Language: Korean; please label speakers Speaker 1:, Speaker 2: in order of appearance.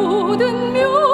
Speaker 1: 모든 묘